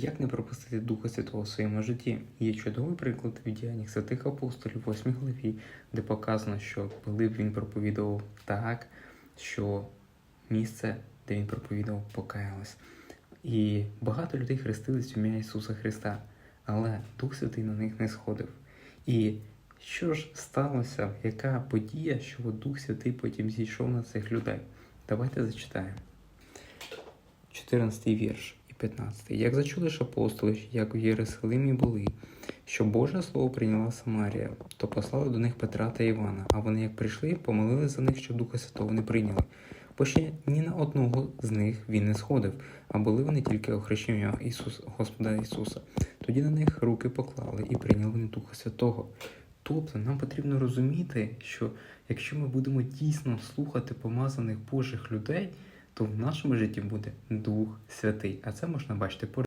Як не пропустити Духа Святого в своєму житті? Є чудовий приклад в діяннях святих апостолів, 8 главі, де показано, що коли б він проповідував так, що місце, де він проповідував, покаялось. І багато людей хрестились в ім'я Ісуса Христа, але Дух Святий на них не сходив. І що ж сталося? Яка подія, що Дух Святий потім зійшов на цих людей? Давайте зачитаємо. 14 вірш 15. Як зачули ж апостоли, як в Єрусалимі були, що Боже Слово прийняла Самарія, то послали до них Петра та Івана, а вони, як прийшли, помолили за них, щоб Духа Святого не прийняли. Бо ще ні на одного з них він не сходив, а були вони тільки охрещені ім'я Ісус, Господа Ісуса. Тоді на них руки поклали і прийняли вони Духа Святого. Тобто нам потрібно розуміти, що якщо ми будемо дійсно слухати помазаних Божих людей, то в нашому житті буде Дух Святий. А це можна бачити по